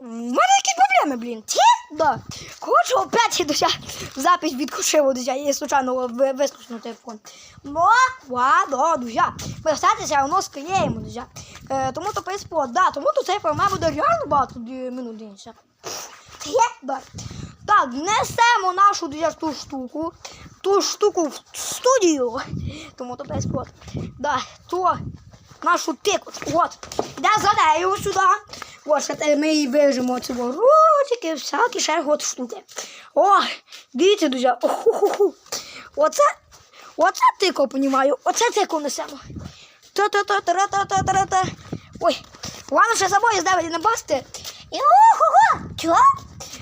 В мене які проблеми, блін. Ті? Да. Хочу опять друзья, запись відкушив, друзья, і случайно ви- телефон. Ну, ладно, друзья. Ми все склеїмо, друзья. Е, тому то приспо, да, тому то цей формат буде реально багато минут дінця. Є? Да. Так, несемо нашу друзья, ту штуку. Ту штуку в студію. Тому то приспо. Да, то нашу тикочку. От. Йде за нею сюди. Те ми її вижимо цього ротики, всякі ще от штуки. О, дивіться, друзі. Оху-ху-ху. Оце, оце тико, понімаю. Оце тико несемо. Та-та-та-та-та-та-та-та. Ой, ладно, ще собою здавали не бачите. І оху-ху. Чого?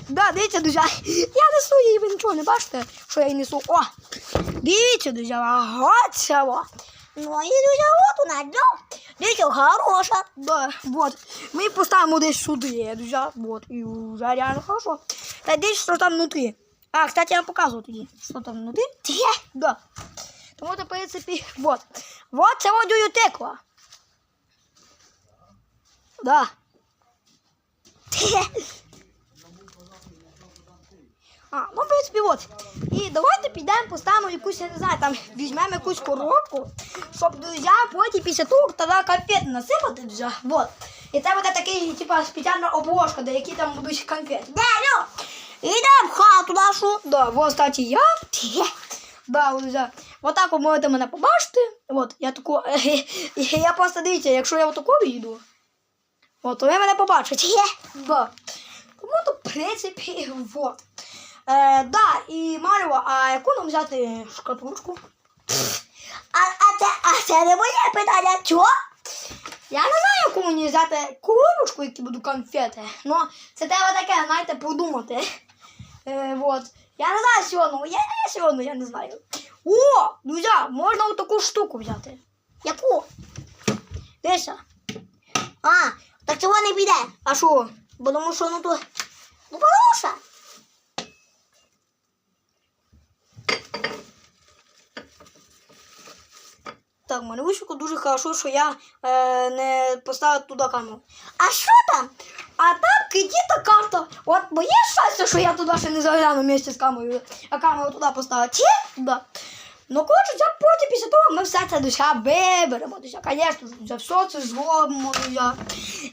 Да, дивіться, друзі. Я несу її, ви нічого не бачите, що я її несу. О, дивіться, друзі, ага, во. Ну і друзі, от вона, да. Дивіться, хороша. Да, вот. Ми поставимо десь сюди, друзі, вот. І вже реально хорошо. Та десь що там внутрі. А, кстати, я вам показываю тоді, що там внутрі. Да. Тому, то, в принципі, вот. Вот це водою текла. Да. А, ну, в принципі, от. І давайте підемо, поставимо якусь, я не знаю, там візьмемо якусь коробку, щоб друзі, потім після того тоді конфети насипати, друзі. Вот. І це буде такий, типа, спеціальна обложка, де які там будуть конфети. Да, ну, в хату нашу. Да, вот, кстати, я. Да, друзі. Вот так ви можете мене побачити. От, я тако, я просто дивіться, якщо я отако вийду, от, то ви мене побачите. Тому то, в принципі, вот. Е, да, і Маріо, а яку нам взяти шкатулочку? А, а, це, а це не моє питання, чого? Я не знаю, яку мені взяти коробочку, які будуть конфети. Ну, це треба таке, знаєте, подумати. Е, вот. Я не знаю сьогодні, я не сьогодні, я не знаю. О, друзі, можна отаку штуку взяти. Яку? Дивися. А, так цього не піде. А що? Бо тому що ну то. Ну, тому що. Так, в мене вийшло дуже хорошо, що я е, не поставив туди камеру. А що там? А там кредитна карта. От моє щастя, що я туди ще не загляну місце з камерою, а камеру туди поставив. Чи? Туди. Ну, коротше, це потім після того ми все це душа виберемо. Душа, звісно, душа, все це зробимо, душа.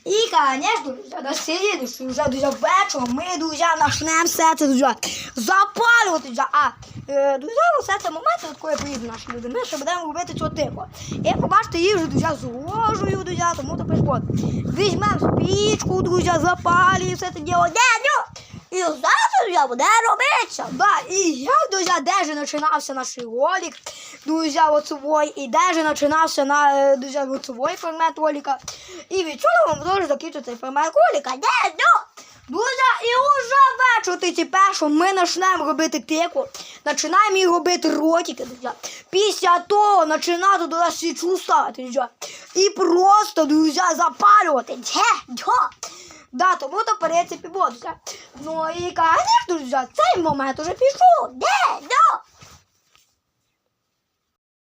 І, звісно, душа, на селі, вже душа вечором ми, душа, почнемо все це, душа, запалювати, душа. А, е, все це моменти, от коли приїдуть наші люди, ми ще будемо робити цього типу. Як побачите, її вже, душа, зложую, душа, тому то пришкод. Візьмемо спічку, душа, запалюємо все це діло. І зараз я буде робитися. Да, і як, друзі, де же починався наш ролик, друзі, оцевой, і де же починався на, е, друзі, оцевой формат ролика. І від чого вам закінчити цей формат ролика. Де, ну? Друзі, і уже вечір тепер, що ми почнемо робити тику, починаємо її робити ротики, друзі. Після того починати до нас свічу ставити, друзі. І просто, друзі, запалювати. Де, де? Да, тому принципі бодуся. Ну і, звісно, цей момент уже пішов. Де? Да.